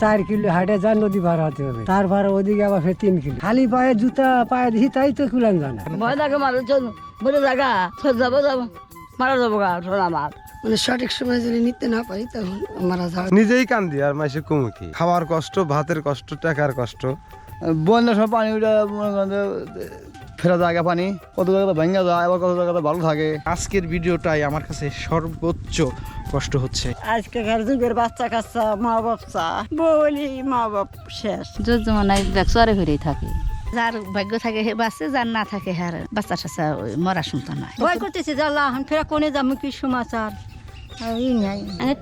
চার কিলো হাটে যা নদী পার হতে হবে। তার ভাড়া ওদিকে আবার ফের তিন কিলো। খালি পায়ে জুতা, পায়ে দিছি তাই তো কুলান জানা ভয় লাগে মানুষজন, বলে জায়গা যাব যাব। মারা যাব গা মার মানে সঠিক সময় যদি নিতে না পারি তখন মারা যাওয়া নিজেই কান্দি আর মাসে কুমুকি খাওয়ার কষ্ট ভাতের কষ্ট টাকার কষ্ট। বন্যার সময় পানি উঠে মনে করেন ফেরা জায়গা পানি। কত জায়গাতে ভেঙে যায় আবার কত জায়গাতে ভালো থাকে। আজকের ভিডিওটাই আমার কাছে সর্বোচ্চ কষ্ট হচ্ছে। আজকেকার যুগের বাচ্চা কাচ্চা মা বাচ্চা বলি মা বাপ শেষ। জোর জমানায় দেখ চরে ঘুরেই থাকে। যার ভাগ্য থাকে হে বাঁচে যার না থাকে হ্যার বাচ্চা টাচ্চা ওই মরা সন্তান হয় ভয় করতেছে এখন ফেরা কোনে যাব কি সমাচার?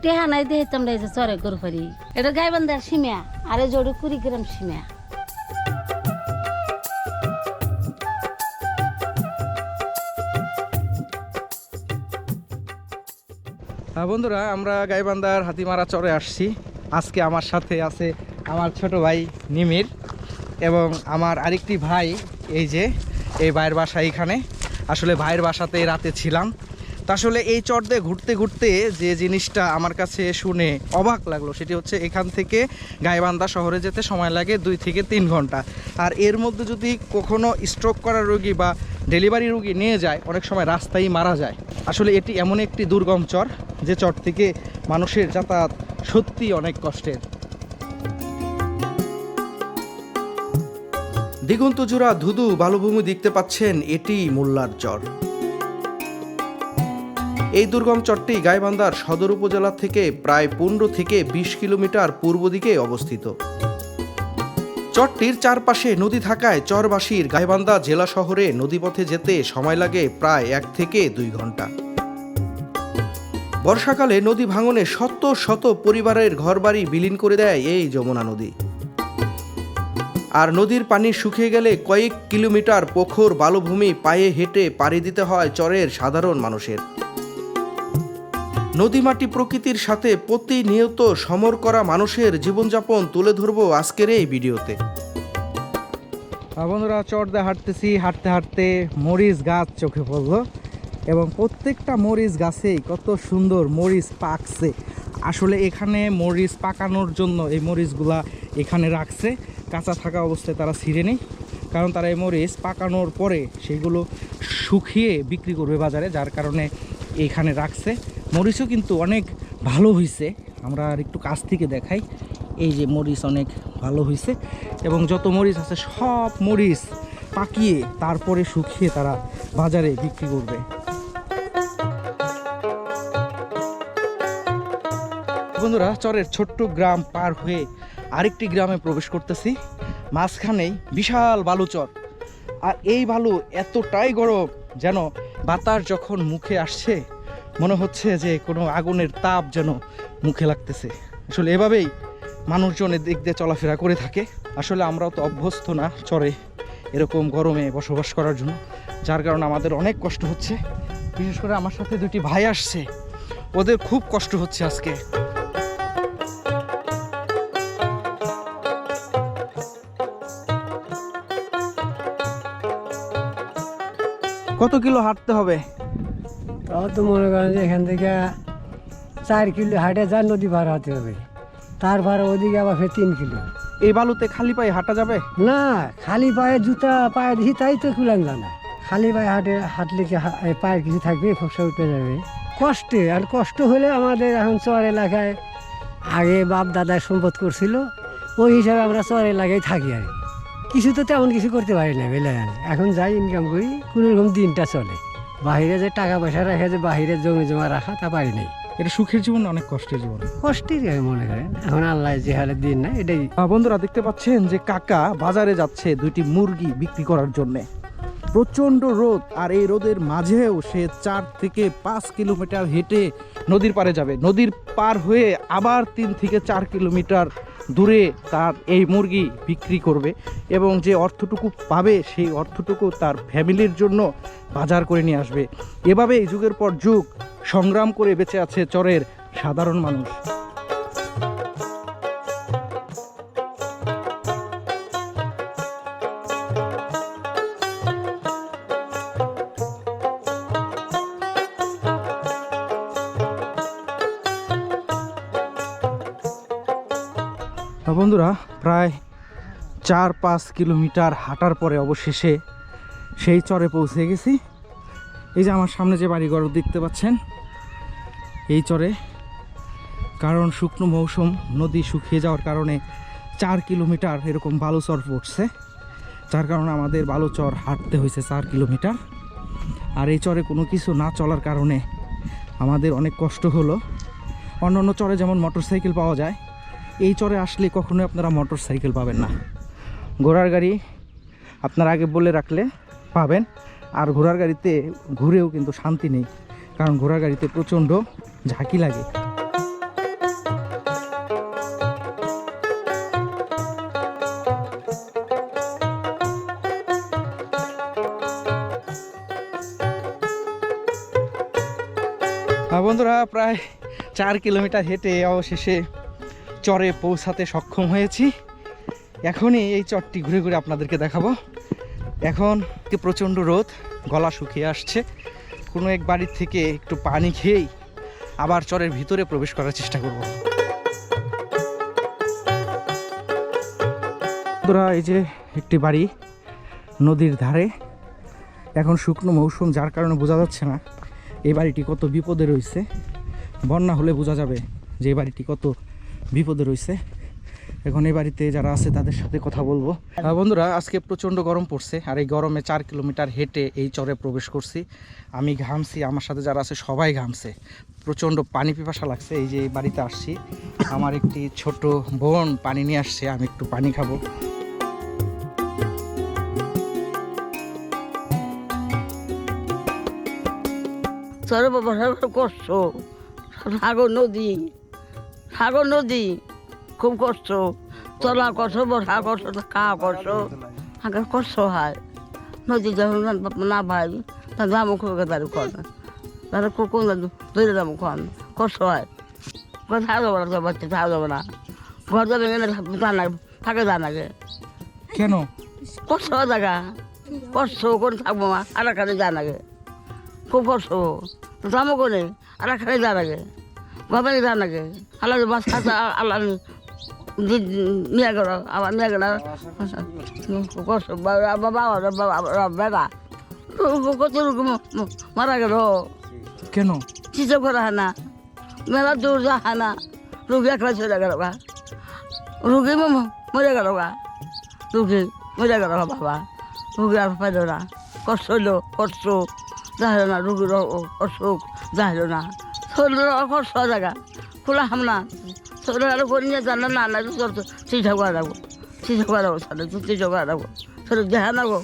টেহা নাই দিয়ে তোমরা যে চরে গরু করি এটা গাইবান্ধার সীমা আরে জোরে কুড়িগ্রাম সীমা। আহ, বন্ধুরা আমরা গাইবান্ধার হাতিমারা চরে আসছি। আজকে আমার সাথে আছে আমার ছোট ভাই নিমির এবং আমার আরেকটি ভাই এই যে এই ভাইয়ের বাসা এখানে আসলে ভাইয়ের বাসাতে রাতে ছিলাম। আসলে এই চর দিয়ে ঘুরতে ঘুরতে যে জিনিসটা আমার কাছে শুনে অবাক লাগল, সেটি হচ্ছে এখান থেকে গাইবান্ধা শহরে যেতে সময় লাগে দুই থেকে তিন ঘণ্টা। আর এর মধ্যে যদি কখনো স্ট্রোক করা রোগী বা ডেলিভারি রোগী নিয়ে যায়, অনেক সময় রাস্তায় মারা যায়। আসলে এটি এমন একটি দুর্গম চর, যে চর থেকে মানুষের যাতায়াত সত্যি অনেক কষ্টের। দিগন্তজোড়া ধুধু বালুভূমি দেখতে পাচ্ছেন এটি মোল্লার চর। এই দুর্গম চরটি গাইবান্ধার সদর উপজেলা থেকে প্রায় পনেরো থেকে বিশ কিলোমিটার পূর্ব দিকে অবস্থিত। চরটির চারপাশে নদী থাকায় চরবাসীর গাইবান্ধা জেলা শহরে নদীপথে যেতে সময় লাগে প্রায় এক থেকে দুই ঘণ্টা। বর্ষাকালে নদী ভাঙনে শত শত পরিবারের ঘরবাড়ি বিলীন করে দেয় এই যমুনা নদী। আর নদীর পানি শুকিয়ে গেলে কয়েক কিলোমিটার পোখর বালুভূমি পায়ে হেঁটে পাড়ি দিতে হয় চরের সাধারণ মানুষের। নদীমাটি প্রকৃতির সাথে প্রতিনিয়ত সমর করা মানুষের জীবনযাপন তুলে ধরবো আজকের এই ভিডিওতে। বন্ধুরা, চর দিয়ে হাঁটতেছি, হাঁটতে হাঁটতে মরিচ গাছ চোখে পড়ল এবং প্রত্যেকটা মরিচ গাছেই কত সুন্দর মরিচ পাকছে। আসলে এখানে মরিচ পাকানোর জন্য এই মরিচগুলা এখানে রাখছে। কাঁচা থাকা অবস্থায় তারা ছিঁড়ে নেই, কারণ তারা এই মরিচ পাকানোর পরে সেগুলো শুকিয়ে বিক্রি করবে বাজারে, যার কারণে এখানে রাখছে। মরিচও কিন্তু অনেক ভালো হয়েছে আমরা আর একটু কাছ থেকে দেখাই। এই যে মরিচ অনেক ভালো হয়েছে এবং যত মরিচ আছে সব মরিচ পাকিয়ে তারপরে শুকিয়ে তারা বাজারে বিক্রি করবে। বন্ধুরা, চরের ছোট্ট গ্রাম পার হয়ে আরেকটি গ্রামে প্রবেশ করতেছি। মাঝখানেই বিশাল বালুচর আর এই বালু এতটাই গরম যেন বাতাস যখন মুখে আসছে মনে হচ্ছে যে কোনো আগুনের তাপ যেন মুখে লাগতেছে। আসলে এভাবেই মানুষজন এদিক দিয়ে চলাফেরা করে থাকে। আসলে আমরাও তো অভ্যস্ত না চরে এরকম গরমে বসবাস করার জন্য, যার কারণে আমাদের অনেক কষ্ট হচ্ছে। বিশেষ করে আমার সাথে দুটি ভাই আসছে, ওদের খুব কষ্ট হচ্ছে আজকে। কত কিলো হাঁটতে হবে? তাও তো মনে করেন যে এখান থেকে চার কিলো হাটে যা নদী পার হতে হবে। তার ভাড়া ওদিকে আবার ফের তিন কিলো। এই বালুতে খালি পায়ে হাঁটা যাবে? না খালি পায়ে জুতা পায়ে দিছি তাই তো কুলান জানা খালি পায়ে হাটে হাঁটলে কি পায়ের কিছু থাকবে ফসা উঠে যাবে। কষ্টে আর কষ্ট হলে আমাদের এখন চর এলাকায় আগে বাপ দাদা সম্পদ করছিল ওই হিসাবে আমরা চর এলাকায় থাকি আর কিছু তো তেমন কিছু করতে পারি না বেলে এখন যাই ইনকাম করি কোনো রকম দিনটা চলে। বাইরে যে টাকা পয়সা রাখা যে বাইরে জমি জমা রাখা তা পারি নাই। এটা সুখের জীবন অনেক কষ্টের জীবন? কষ্টেরই আমি মনে করেন এখন আল্লাহ যে হালে দিন না এটাই। বন্ধুরা দেখতে পাচ্ছেন যে কাকা বাজারে যাচ্ছে দুইটি মুরগি বিক্রি করার জন্য। প্রচণ্ড রোদ আর এই রোদের মাঝেও সে চার থেকে পাঁচ কিলোমিটার হেঁটে নদীর পাড়ে যাবে। নদীর পার হয়ে আবার তিন থেকে চার কিলোমিটার দূরে তার এই মুরগি বিক্রি করবে এবং যে অর্থটুকু পাবে সেই অর্থটুকু তার ফ্যামিলির জন্য বাজার করে নিয়ে আসবে। এভাবেই যুগের পর যুগ সংগ্রাম করে বেঁচে আছে চরের সাধারণ মানুষ। বন্ধুরা, প্রায় চার পাঁচ কিলোমিটার হাঁটার পরে অবশেষে সেই চরে পৌঁছে গেছি। এই যে আমার সামনে যে বাড়িঘর দেখতে পাচ্ছেন, এই চরে। কারণ শুকনো মৌসুম, নদী শুকিয়ে যাওয়ার কারণে চার কিলোমিটার এরকম বালুচর পড়ছে। যার কারণে আমাদের বালুচর হাঁটতে হয়েছে চার কিলোমিটার। আর এই চরে কোনো কিছু না চলার কারণে আমাদের অনেক কষ্ট হলো। অন্য অন্য চরে যেমন মোটর সাইকেল পাওয়া যায় এই চরে আসলে কখনোই আপনারা মোটর সাইকেল পাবেন না। ঘোড়ার গাড়ি আপনারা আগে বলে রাখলে পাবেন, আর ঘোড়ার গাড়িতে ঘুরেও কিন্তু শান্তি নেই, কারণ ঘোড়ার গাড়িতে প্রচণ্ড ঝাঁকি লাগে। বন্ধুরা, প্রায় চার কিলোমিটার হেঁটে অবশেষে চরে পৌঁছাতে সক্ষম হয়েছি। এখনই এই চরটি ঘুরে ঘুরে আপনাদেরকে দেখাবো। এখন প্রচণ্ড রোদ, গলা শুকিয়ে আসছে। কোনো এক বাড়ির থেকে একটু পানি খেয়েই আবার চরের ভিতরে প্রবেশ করার চেষ্টা করব। বন্ধুরা, এই যে একটি বাড়ি নদীর ধারে। এখন শুকনো মৌসুম, যার কারণে বোঝা যাচ্ছে না এই বাড়িটি কত বিপদে রয়েছে। বন্যা হলে বোঝা যাবে যে বাড়িটি কত বিপদে রয়েছে। এখন এই বাড়িতে যারা আছে তাদের সাথে কথা বলব। বন্ধুরা, আজকে প্রচণ্ড গরম পড়ছে আর এই গরমে চার কিলোমিটার হেঁটে এই চরে প্রবেশ করছি। আমি ঘামছি, আমার সাথে যারা আছে সবাই ঘামছে। প্রচণ্ড পানি পিপাসা লাগছে, এই যে এই বাড়িতে আসছি। আমার একটি ছোট বোন পানি নিয়ে আসছে, আমি একটু পানি খাব। বসার কষ্ট সাগর নদী। সাগর নদী খুব কষ্ট। চলা কষ্ট বসা কষ্ট খাওয়া কষ্ট আগে কষ্ট হয়। নদী যখন না ভাই তা দামও খুব তার কর তাহলে কোন ধরে দাম কম কষ্ট হয়। কোথাও যাব না বাচ্চা থাকা যাব না। ঘর যাবে জানা থাকে কেন? কষ্ট হয় জায়গা কষ্ট করে থাকব মা? আর এখানে জানাগে খুব কষ্ট। যাব করে আর এখানে জানাগে বাবা জানাগে আল্লাহ বাস খাতা আল্লাহ নিয়ে গেল আবার নিয়ে গেল। কষ্ট বাবা বাবা কত রকম মারা গেল। কেন? চিন্তা করা হয় না মেলা দূর যা হয় না রুগী একলা চলে গেল গা। রুগী মরে গেল গা। রুগী মরে গেল বাবা। রুগী আর পাইল না। কষ্ট হলো কষ্ট। যাইল না রুগীর অসুখ যাইল না। শরীর কষ্ট জায়গা খোলা হাম না। শরীর আর করি নিয়ে জানা না না চিঠা করে রাখব চিঠা করে রাখব সাথে চিঠা করে রাখব শরীর দেখা নাগো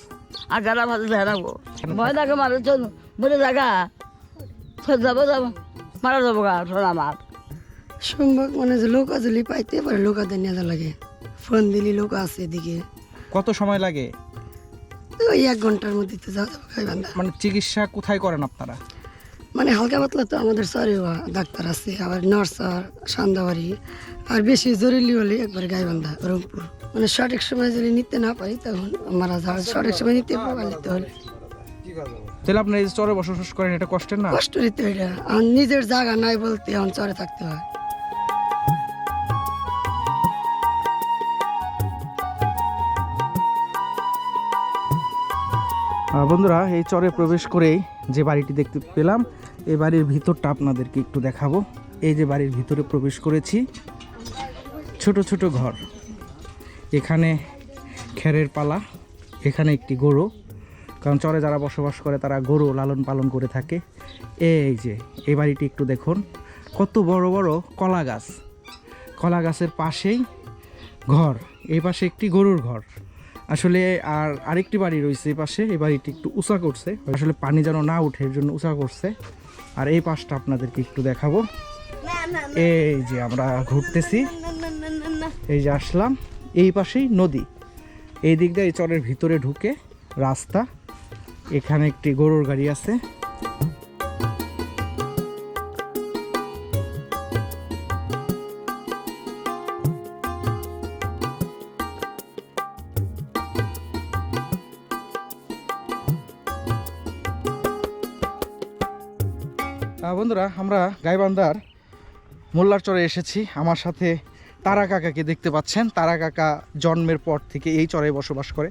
আগারা ভালো দেখা নাগো ভয় লাগে মানুষ বলে জায়গা সব যাব যাব মারা যাব গা সোনা মার সম্ভব মানে যে লোক যদি পাইতে পারে লোক লোকাদের নেওয়া লাগে। ফোন দিলি লোক আছে এদিকে। কত সময় লাগে? ওই এক ঘণ্টার মধ্যে তো যাওয়া যাবে মানে চিকিৎসা কোথায় করেন আপনারা? মানে হালকা পাতলা তো আমাদের সরে ডাক্তার আছে আবার নার্স আর সান্দাবাড়ি আর বেশি জরুরি হলে একবার গাইবান্ধা রংপুর। মানে সঠিক সময় যদি নিতে না পারি তখন মারা যাওয়া সঠিক সময় নিতে পারলে হলে। তাহলে আপনার এই চরে বসবাস করেন এটা কষ্টের না? কষ্ট নিতে এটা। আর নিজের জায়গা নাই বলতে এখন চরে থাকতে হয়। বন্ধুরা এই চরে প্রবেশ করেই যে বাড়িটি দেখতে পেলাম এই বাড়ির ভিতরটা আপনাদেরকে একটু দেখাবো। এই যে বাড়ির ভিতরে প্রবেশ করেছি, ছোট ছোট ঘর। এখানে খেরের পালা, এখানে একটি গরু। কারণ চরে যারা বসবাস করে, তারা গরু লালন পালন করে থাকে। এই যে, এই বাড়িটি একটু দেখুন। কত বড় বড় কলা গাছ। কলা গাছের পাশেই ঘর, এই পাশে একটি গরুর ঘর। আসলে আর আরেকটি বাড়ি রয়েছে এই পাশে এই বাড়িটি একটু উঁচা করছে। আসলে পানি যেন না উঠে এর জন্য উঁচা করছে। আর এই পাশটা আপনাদেরকে একটু দেখাবো। এই যে আমরা ঘুরতেছি এই যে আসলাম এই পাশেই নদী। এই দিক দিয়ে এই চরের ভিতরে ঢুকে রাস্তা। এখানে একটি গরুর গাড়ি আছে। বন্ধুরা, আমরা গাইবান্ধার মোল্লার চরে এসেছি। আমার সাথে তারা কাকাকে দেখতে পাচ্ছেন। তারা কাকা জন্মের পর থেকে এই চরে বসবাস করে।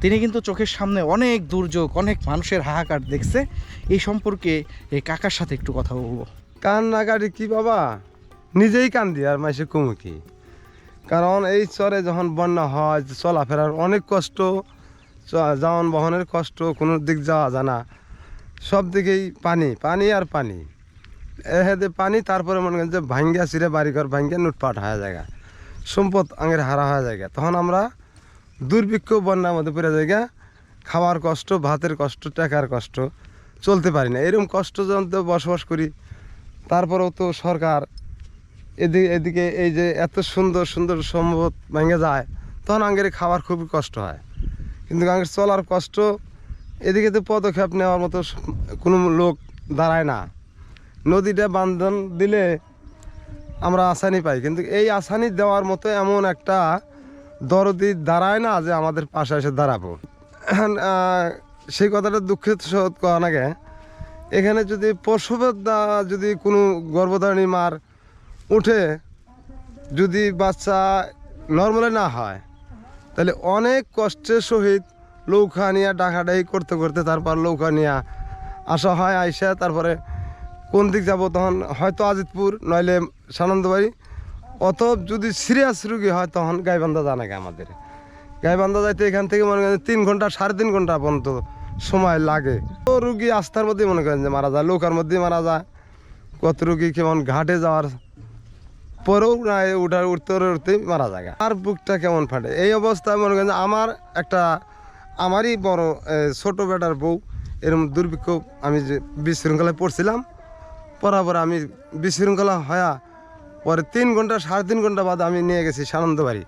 তিনি কিন্তু চোখের সামনে অনেক দুর্যোগ, অনেক মানুষের হাহাকার দেখছে। এই সম্পর্কে এই কাকার সাথে একটু কথা বলব। কান্নাকাটি কি বাবা? নিজেই কান্দি আর মাসে কুমুকি কারণ এই চরে যখন বন্যা হয়, চলাফেরার অনেক কষ্ট, চ- যাওয়ান বহনের কষ্ট, কোনো দিক যাওয়া যায় না। সব দিকেই পানি পানি আর পানি। এহেদে পানি, তারপরে মনে করেন যে ভাঙ্গা চিরে বাড়িঘর ভাঙ্গা লুটপাট হয়ে জায়গা। সম্পদ আঙের হারা হয়ে জায়গা। তখন আমরা দুর্ভিক্ষ বন্যার মধ্যে পড়ে জায়গা খাওয়ার কষ্ট, ভাতের কষ্ট, টাকার কষ্ট চলতে পারি না। এরকম কষ্ট যখন তো বসবাস করি, তারপরেও তো সরকার এদিকে এদিকে এই যে এত সুন্দর সুন্দর সম্পদ ভেঙে যায়, তখন আঙ্গের খাওয়ার খুবই কষ্ট হয়। কিন্তু আঙ্গের চলার কষ্ট, এদিকে তো পদক্ষেপ নেওয়ার মতো কোনো লোক দাঁড়ায় না। নদীটা বান্ধন দিলে আমরা আসানি পাই। কিন্তু এই আসানি দেওয়ার মতো এমন একটা দরদি দাঁড়ায় না যে আমাদের পাশে এসে দাঁড়াবো। সেই কথাটা দুঃখিত সহজ করা নাগে এখানে যদি প্রসবের যদি কোনো গর্ভধারণী মার উঠে যদি বাচ্চা নর্মালে না হয়, তাহলে অনেক কষ্টের সহিত লৌকা নিয়ে ডাকাডাকি করতে করতে তারপর লৌকা নিয়ে আসা হয়, আইসা তারপরে কোন দিক যাব তখন হয়তো আজিতপুর, নইলে সানন্দবাড়ি। অত যদি সিরিয়াস রুগী হয় তখন গাইবান্ধা জানাগে আমাদের। গাইবান্ধা যাইতে এখান থেকে মনে করেন তিন ঘণ্টা, সাড়ে তিন ঘণ্টা পর্যন্ত সময় লাগে। তো রুগী আস্থার মধ্যে মনে করেন যে মারা যায়, লৌকার মধ্যে মারা যায়। কত রুগী কেমন ঘাটে যাওয়ার পরেও না উঠার উঠতে উঠতে মারা যায়। আর বুকটা কেমন ফাটে? এই অবস্থায় মনে করেন আমার একটা, আমারই বড় ছোট বেটার বউ এরকম দুর্ভিক্ষ আমি যে বিশৃঙ্খলায় পড়ছিলাম পড়ার পরে আমি বিশৃঙ্খলা হয়া পরে তিন ঘণ্টা, সাড়ে তিন ঘণ্টা বাদে আমি নিয়ে গেছি সানন্দ বাড়ি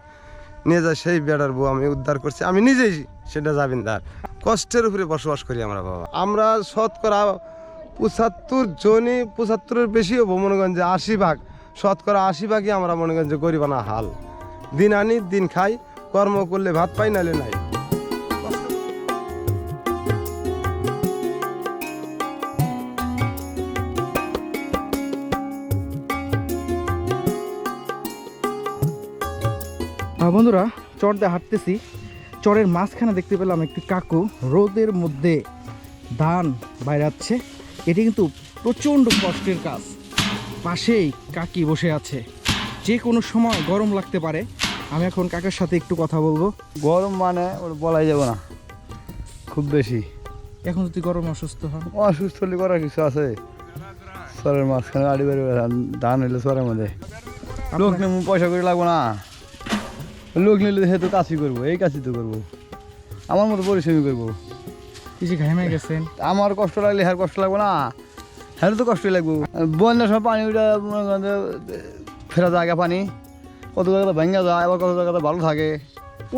নিয়ে যা সেই বেড়ার বউ আমি উদ্ধার করছি। আমি নিজেই সেটা জামিনদার কষ্টের উপরে বসবাস করি আমরা বাবা। আমরা শতকরা পঁচাত্তর জনই পঁচাত্তরের বেশি হব মনে করেন যে আশি ভাগ। শতকরা আশি ভাগই আমরা মনে যে গরিবানা হাল। দিন আনি, দিন খাই, কর্ম করলে ভাত পাই নালে নাই। বন্ধুরা চর দিয়ে হাঁটতেছি। চরের মাঝখানে দেখতে পেলাম একটি কাকু রোদের মধ্যে ধান বাইরাচ্ছে। এটি কিন্তু প্রচণ্ড কষ্টের কাজ। পাশেই কাকি বসে আছে। যে কোনো সময় গরম লাগতে পারে। আমি এখন কাকার সাথে একটু কথা বলব। গরম মানে ওর বলাই যাবে না। খুব বেশি। এখন যদি গরম অসুস্থ হন? অসুস্থ হলে করার কিছু আছে। সরের মাঝখানে গাড়ি বেরো ধান হইলে সরের মধ্যে। লোক পয়সা করে লাগবো না। লোক নিলে সে তো কাজই করব এই কাজই তো করব। আমার মতো পরিশ্রমী করব। কিছু ঘামে গেছেন? আমার কষ্ট লাগলে হ্যার কষ্ট লাগবে না। হ্যাঁ তো কষ্টই লাগবো। বন্যার সময় পানি যে ফেরা জায়গা পানি। কত জায়গাতে ভেঙে যায় আবার কত জায়গাতে ভালো থাকে।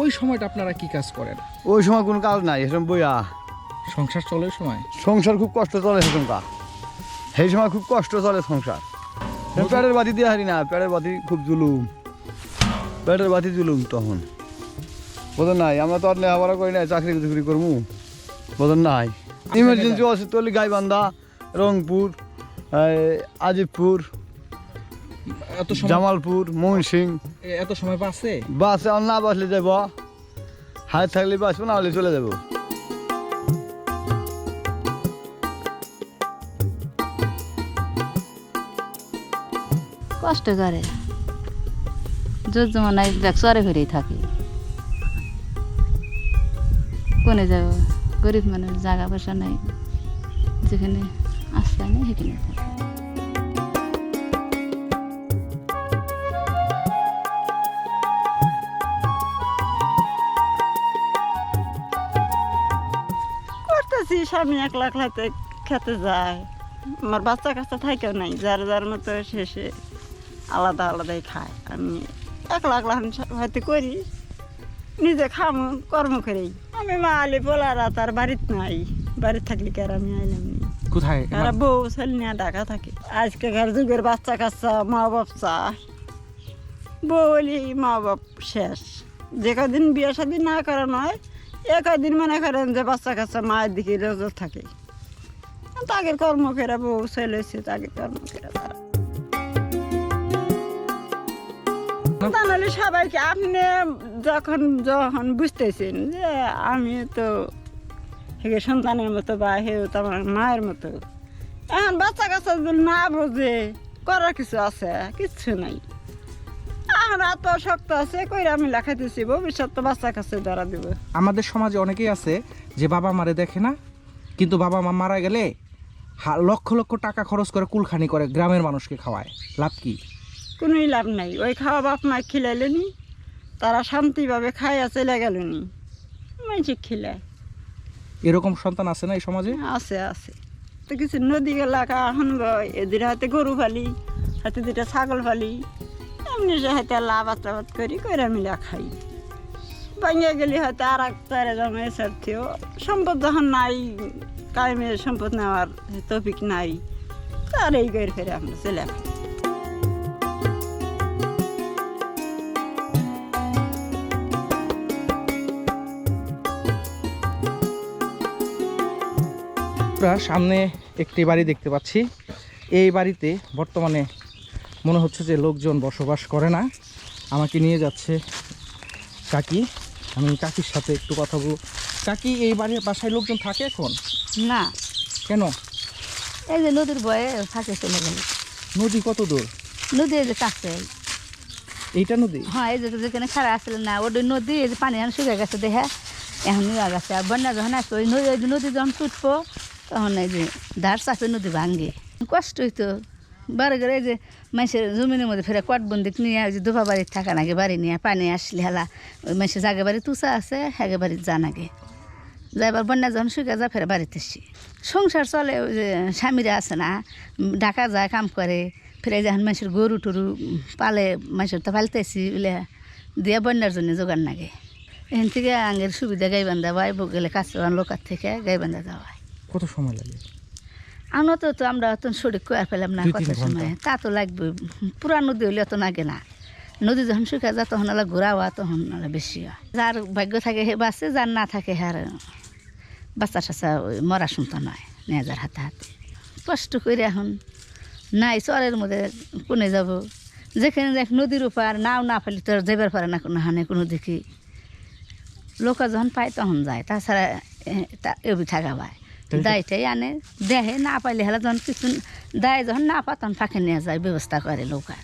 ওই সময়টা আপনারা কি কাজ করেন? ওই সময় কোনো কাজ নাই এসব বইয়া। সংসার চলে সময়? সংসার খুব কষ্ট চলে সেসমকা সেই সময় খুব কষ্ট চলে সংসার। পেটের বাতি দিয়ে হারি না পেটের বাতি খুব জুলুম। পেটের বাতি তুলুম তখন। বোধন নাই আমরা তো আর লেখাপড়া করি নাই চাকরি চাকরি করব বোধন নাই। ইমার্জেন্সি আছে তলি গাইবান্ধা রংপুর আজিবপুর এত জামালপুর ময়মনসিং। এত সময় পাচ্ছে বাসে আর না বাসলে যাব হাত থাকলে বাসবো না হলে চলে যাব কষ্ট করে। জোর জমানায় চরে ঘরেই থাকে। কোনে যাব? গরিব মানুষ জায়গা পয়সা নাই। যেখানে আশ্রয় নেই সেখানে করতেছি, স্বামী একলা একলাতে খেতে যায়। আমার বাচ্চা কাচ্চা থাকেও নাই, যার যার মতো শেষে আলাদা আলাদাই খায়। আমি একলা একলা হয়তো করি। নিজে খামো কর্ম করেই আমি মা আলি পোলারা তার বাড়িতে নাই। বাড়িতে থাকলে কি আর আমি আইলাম নি? কোথায়? আর বউ ছেলে নিয়ে ঢাকা থাকে। আজকেকার যুগের বাচ্চা কাচ্চা মা বাপ চায় বউ হলি মা বাপ শেষ। যে কদিন বিয়ে শাদি না করানো হয় এ কদিন মনে করেন যে বাচ্চা কাচ্চা মায়ের দিকে নজর থাকে। তাকে কর্ম করে বউ ছেলে তাকে কর্ম করে তারা। সন্তান হলে সবাইকে আপনি যখন যখন বুঝতেছেন যে আমি তো সন্তানের মতো বা হে তো আমার মায়ের মতো, এখন বাচ্চা কাচ্চা যদি না বোঝে, করার কিছু আছে? কিচ্ছু নাই। এখন এত শক্ত আছে, কইরা আমি লেখাইতেছি, ভবিষ্যৎ তো বাচ্চা কাছে ধরা দিব। আমাদের সমাজে অনেকেই আছে যে বাবা মারে দেখে না, কিন্তু বাবা মা মারা গেলে লক্ষ লক্ষ টাকা খরচ করে কুলখানি করে গ্রামের মানুষকে খাওয়ায়। লাভ কি? কোনোই লাভ নাই। ওই খাওয়া বাপ মা খিলাইলেনি তারা শান্তিভাবে খাইয়া চলে গেলেনি। মানুষ খিলায়। এরকম সন্তান আছে না এই সমাজে? আছে আছে। তো কিছু নদী এলাকা এখন এদের হাতে গরু ফালি হাতে দুটা ছাগল ফালি এমনি যে হাতে লাভ আত্রাবাদ করি করে মিলা খাই। ভাঙিয়ে গেলে হয়তো আর এক চারে জমে সম্পদ যখন নাই কায়েমে সম্পদ নেওয়ার তফিক নাই তার এই করে ফেরে আমরা চলে আমরা সামনে একটি বাড়ি দেখতে পাচ্ছি। এই বাড়িতে বর্তমানে মনে হচ্ছে যে লোকজন বসবাস করে না। আমাকে নিয়ে যাচ্ছে কাকি। আমি কাকির সাথে একটু কথা বলব। কাকি এই বাড়ির বাসায় লোকজন থাকে এখন? না। কেন? এই যে নদীর বয়ে থাকে চলে গেল নদী কত দূর? নদী এই যে কাছে। এইটা নদী? হ্যাঁ এই যে যেখানে খারা আসলে না ওই নদী এই যে পানি এখন শুকিয়ে গেছে দেখে। এখন নিয়ে গেছে। আর বন্যা যখন আসবে ওই নদী নদী যখন টুটবো তখন এই যে ধার চাপে নদী ভাঙ্গে। কষ্ট হইতো। বারে করে এই যে মানুষের জমিনের মধ্যে ফেরে কটবন্দিক নিয়ে ওই যে দুপা বাড়ির থাকা নাগে বাড়ি নিয়ে, পানি আসলে হেলা। ওই মানুষের জাগে বাড়ি তুষা আছে হেগে বাড়ির যা নাগে যাইবার বন্যা যখন শুকে যা ফেরে বাড়িতে এসছি। সংসার চলে ওই যে স্বামীরা আছে না, ঢাকা যায়, কাম করে। ফিরে যখন মানুষের গরু টরু পালে, মানুষের তো পালতেছি বলে দিয়ে বন্যার জন্য জোগাড় লাগে। এখান থেকে আঙ্গের সুবিধা গাই বান্ধা হয় গেলে কাছে লোকার থেকে গাই বান্ধা যাওয়া হয়। কত সময় লাগে? আমরা তো তো আমরা অত শরীর কয়ার পেলাম না কত সময়। তা তো লাগবে। পুরা নদী হলে অত লাগে না। নদী যখন শুকা যায় তখন ওলা ঘোরা হওয়া তখন ওলা বেশি হয়। যার ভাগ্য থাকে হে বাঁচে যার না থাকে হার বাচ্চা ওই মরা শুনতো নয় নেজার হাতে হাতে। কষ্ট করে এখন নাই চরের মধ্যে কোনে যাব? যেখানে দেখ নদীর উপর নাও না ফেলি তোর যাবার পারে না কোনো হানে কোনো দেখি লোকা যখন পায় তখন যায় তাছাড়া এ, তা এবি থাকা পায়। দায়টাই আনে দেহে না পাইলে হেলা যখন কিছু দায় যখন না পা তখন ফাঁকে নিয়ে যায় ব্যবস্থা করে লোকার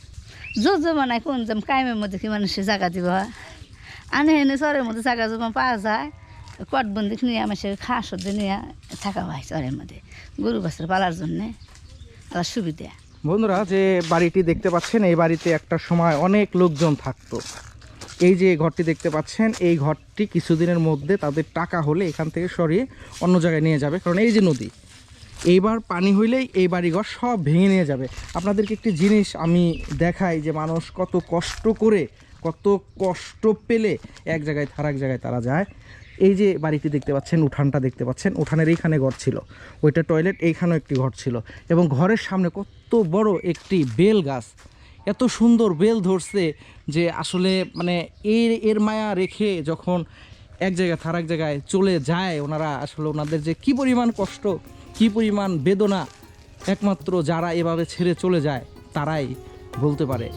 জো জমানায় কোন যেমন কায়েমের মধ্যে কি মানুষের জায়গা দিব আনে এনে চরের মধ্যে জায়গা জমা পাওয়া যায় কটবন্দি নিয়ে মানুষের খাওয়া সদ্য নিয়ে থাকা হয় চরের মধ্যে গরু বাছুর পালার জন্যে। আবার সুবিধা। বন্ধুরা যে বাড়িটি দেখতে পাচ্ছেন এই বাড়িতে একটা সময় অনেক লোকজন থাকতো। এই যে ঘরটি দেখতে পাচ্ছেন, এই ঘরটি কিছুদিনের মধ্যে তাদের টাকা হলে এখান থেকে সরিয়ে অন্য জায়গায় নিয়ে যাবে। কারণ এই যে নদী, এইবার পানি হইলেই এই বাড়িঘর সব ভেঙে নিয়ে যাবে। আপনাদেরকে একটি জিনিস আমি দেখাই যে মানুষ কত কষ্ট করে, কত কষ্ট পেলে এক জায়গায় আর এক জায়গায় তারা যায়। এই যে বাড়িটি দেখতে পাচ্ছেন, উঠানটা দেখতে পাচ্ছেন, উঠানের এইখানে ঘর ছিল। ওইটা টয়লেট, এইখানেও একটি ঘর ছিল। এবং ঘরের সামনে কত বড় একটি বেল গাছ এত সুন্দর বেল ধরছে যে আসলে মানে এর এর মায়া রেখে যখন এক জায়গায় থার এক জায়গায় চলে যায় ওনারা, আসলে ওনাদের যে কি পরিমাণ কষ্ট, কি পরিমাণ বেদনা, একমাত্র যারা এভাবে ছেড়ে চলে যায়, তারাই বলতে পারে।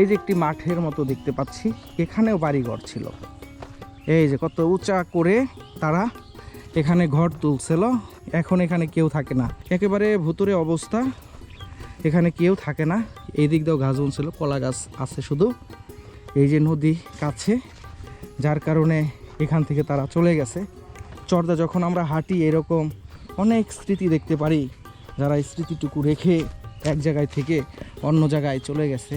এই যে একটি মাঠের মতো দেখতে পাচ্ছি, এখানেও বাড়িঘর ছিল। এই যে কত উঁচা করে তারা এখানে ঘর তুলছিল, এখন এখানে কেউ থাকে না। একেবারে ভুতুরে অবস্থা, এখানে কেউ থাকে না। এই দিক দিয়েও গাছ ছিল কলা গাছ আছে শুধু। এই যে নদী কাছে, যার কারণে এখান থেকে তারা চলে গেছে। চর্দা যখন আমরা হাঁটি, এরকম অনেক স্মৃতি দেখতে পারি। যারা স্মৃতিটুকু রেখে এক জায়গায় থেকে অন্য জায়গায় চলে গেছে।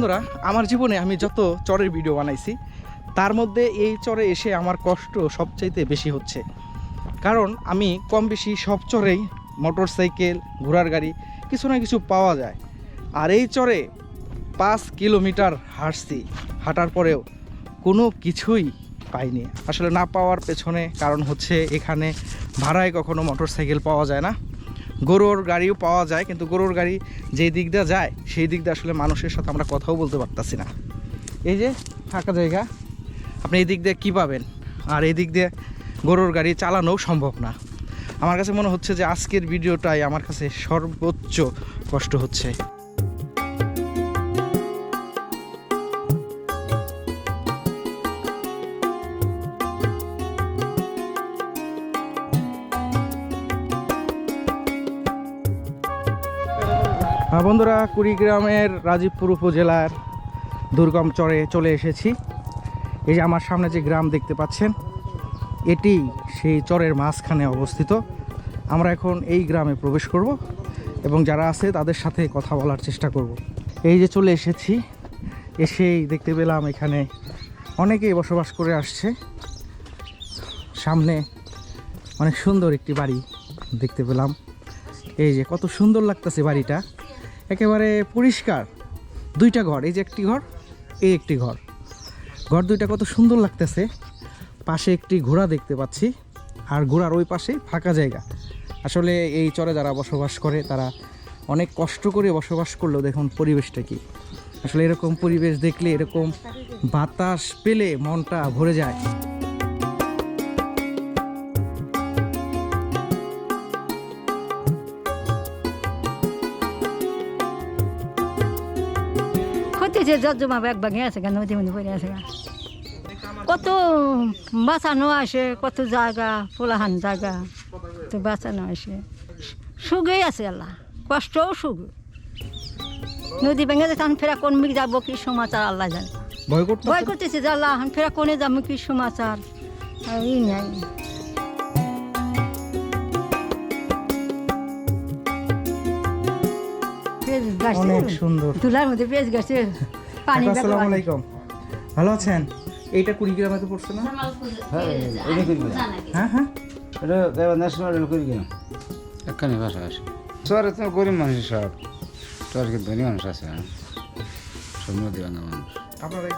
বন্ধুরা, আমার জীবনে আমি যত চরের ভিডিও বানাইছি, তার মধ্যে এই চরে এসে আমার কষ্ট সবচাইতে বেশি হচ্ছে। কারণ আমি কম বেশি সব চরেই মোটর সাইকেল ঘোড়ার গাড়ি কিছু না কিছু পাওয়া যায়। আর এই চরে পাঁচ কিলোমিটার হাঁটছি, হাঁটার পরেও কোনো কিছুই পাইনি। আসলে না পাওয়ার পেছনে কারণ হচ্ছে এখানে ভাড়ায় কখনো মোটর সাইকেল পাওয়া যায় না। গরুর গাড়িও পাওয়া যায়, কিন্তু গরুর গাড়ি যেই দিকটা যায়, সেই দিকটা আসলে মানুষের সাথে আমরা কথাও বলতে পারতাছি না। এই যে, ফাঁকা জায়গা। আপনি এই দিক দিয়ে কী পাবেন? আর এই দিক দিয়ে গরুর গাড়ি চালানোও সম্ভব না। আমার কাছে মনে হচ্ছে যে আজকের ভিডিওটাই আমার কাছে সর্বোচ্চ কষ্ট হচ্ছে। বন্ধুরা, কুড়িগ্রামের রাজীবপুর উপজেলার দুর্গম চরে চলে এসেছি। এই যে আমার সামনে যে গ্রাম দেখতে পাচ্ছেন, এটি সেই চরের মাঝখানে অবস্থিত। আমরা এখন এই গ্রামে প্রবেশ করব এবং যারা আছে তাদের সাথে কথা বলার চেষ্টা করব। এই যে চলে এসেছি, এসেই দেখতে পেলাম এখানে অনেকেই বসবাস করে আসছে। সামনে অনেক সুন্দর একটি বাড়ি দেখতে পেলাম। এই যে কত সুন্দর লাগতেছে বাড়িটা। একেবারে পরিষ্কার। দুইটা ঘর, এই যে একটি ঘর, এই একটি ঘর। ঘর দুইটা কত সুন্দর লাগতেছে। পাশে একটি ঘোড়া দেখতে পাচ্ছি, আর ঘোড়ার ওই পাশে ফাঁকা জায়গা। আসলে এই চরে যারা বসবাস করে, তারা অনেক কষ্ট করে বসবাস করলেও দেখুন পরিবেশটা কি। আসলে এরকম পরিবেশ দেখলে এরকম বাতাস পেলে মনটা ভরে যায়। ক্ষতিছে জমা ব্যাগ ভাঙে আছে কেন? নদী মধ্যে পড়ে আছে। কত বাঁচানো আসে কত জায়গা পোলাহান জায়গা তো বাঁচানো আসে সুখেই আছে আল্লাহ কষ্টও সুখ। নদী ভেঙে যেতে এখন ফেরা কোন মিক যাব কি সমাচার আল্লাহ জানে। ভয় করতেছে? যে আল্লাহ ফেরা কোনে যাব কি সমাচার? আর ই নাই। গাছ অনেক সুন্দর। তুলার মধ্যে পেঁয়াজ গাছে পানি আসসালামু আলাইকুম। ভালো আছেন? এইটা কুড়িগ্রামে তো পড়ছে না? হ্যাঁ হ্যাঁ এটা দেওয়া ন্যাশনাল করি কেন এখানে ভাষা আছে শহরে তো গরিব মানুষ সব। শহরে কিন্তু ধনী মানুষ আছে হ্যাঁ? সব নদী মানুষ। আপনারা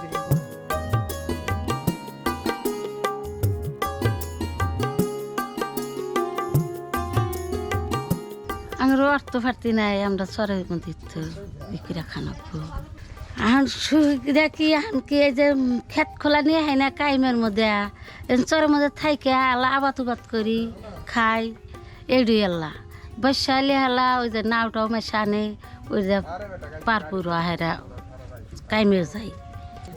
আমার অর্থ ফার্তি নাই আমরা চরের মধ্যে বিক্রি খানাবো এখন সুবিধা কি এখন কি এই যে খেত খোলা নিয়ে হয় না কাইমের মধ্যে? চরের মধ্যে থাইকে আল্লাহ আবাদ উবাদ করি খাই এডুই আল্লাহ। বৈশালি হালা ওই যে নাওটাও মেশা আনে ওই যে পারপুর হেরা কাইমে যাই।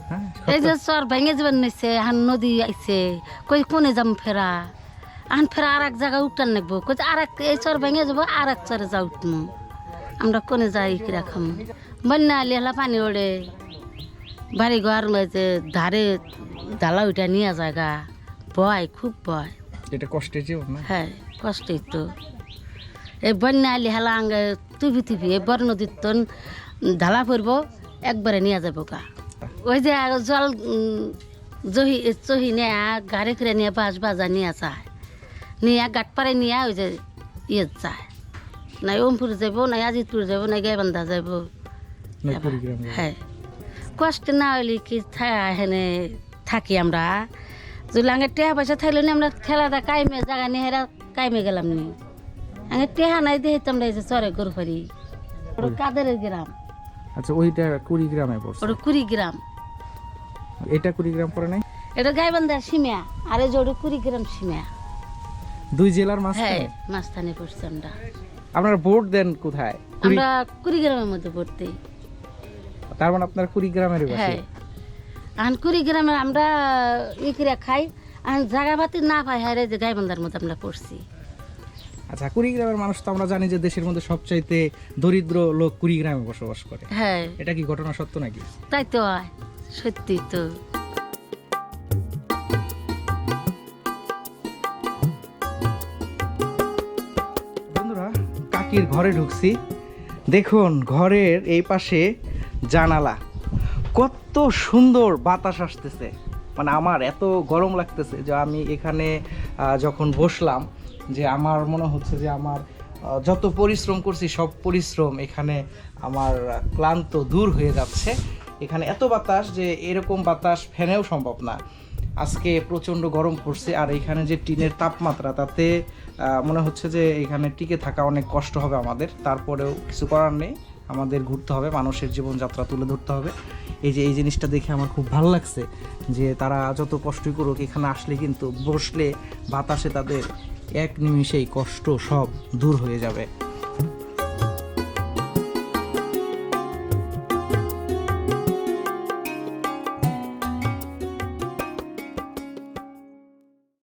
হ্যাঁ। এই যে চর ভেঙে যাবেন নিছে এখন নদী আইছে কই কোনে যাম ফেরা? এখন ফেরা আর এক জায়গায় উঠান নাকবো কই আর এক এই চর ভেঙে যাব আর এক চরে যা উঠমু। আমরা কোনে যাই কি রাখাম? বন্যা আলি হলা পানি ওড়ে। বাড়ি ঘর যে ধারে ডালা উঠা নিয়ে জায়গা। ভয় খুব ভয়। এটা না? হ্যাঁ কষ্টই তো। এই বন্যা আলি হেলা আঙ্গে তুবি তুবি এই নদীর তো ঢালা পড়ব একবারে নিয়ে যাব গা। ওই যে জল জহি চহি নেয়া গাড়ি করে নিয়ে বাস বাজা নিয়ে যায়। নিয়ে গাট পারে নিয়ে ওই যে ইয়ে যায়। নাই ওমপুর যাব নাই আজিতপুর যাব নাই গাইবান্ধা যাব না। হ্যাঁ। কষ্ট না হইলে কি হেনে থাকি আমরা? যদি আগে টেহা পয়সা থাকলে নি আমরা খেলাটা কাইমে জায়গা নিয়ে হেরা কাইমে গেলাম নি। আগে টেহা নাই দিয়ে আমরা এই যে চরে গরু ওটা কাদের গ্রাম। আচ্ছা ওইটা কুড়িগ্রামে পড়ছে। ওটা কুড়ি গ্রাম এটা কুড়িগ্রাম পড়ে নাই? এটা গাইবান্ধার সীমা আর এই যে ওটা কুড়ি গ্রাম সীমা। দুই জেলার হ্যাঁ মাঝখানে মাঝখানে পড়ছি আমরা। আপনারা ভোট দেন কোথায়? আমরা কুড়ি গ্রামের মধ্যে পড়তে তার মানে আপনার কুড়িগ্রামের বাসী? হ্যাঁ। এখন কুড়ি গ্রামে আমরা ই করে খাই আর জায়গা পাতি না পাই হ্যাঁ যে গাইবান্ধার মধ্যে আমরা পড়ছি। আচ্ছা কুড়িগ্রামের মানুষ তো আমরা জানি যে দেশের মধ্যে সবচাইতে দরিদ্র লোক কুড়িগ্রামে বসবাস করে। হ্যাঁ। এটা কি ঘটনা সত্য নাকি? তাই তো হয়। সত্যি তো। কাকির ঘরে ঢুকছি। দেখুন, ঘরের এই পাশে জানালা। কত সুন্দর বাতাস আসতেছে। মানে আমার এত গরম লাগতেছে যে আমি এখানে যখন বসলাম, যে আমার মনে হচ্ছে যে আমার যত পরিশ্রম করছি, সব পরিশ্রম এখানে আমার ক্লান্ত দূর হয়ে যাচ্ছে। এখানে এত বাতাস যে এরকম বাতাস ফ্যানেও সম্ভব না। আজকে প্রচণ্ড গরম পড়ছে আর এখানে যে টিনের তাপমাত্রা, তাতে মনে হচ্ছে যে এখানে টিকে থাকা অনেক কষ্ট হবে আমাদের। তারপরেও কিছু করার নেই। আমাদের ঘুরতে হবে, মানুষের জীবনযাত্রা তুলে ধরতে হবে। এই যে, এই জিনিসটা দেখে আমার খুব ভালো লাগছে যে তারা যত কষ্টই করুক, এখানে আসলে কিন্তু বসলে বাতাসে তাদের এক নিমিষেই কষ্ট সব দূর হয়ে যাবে।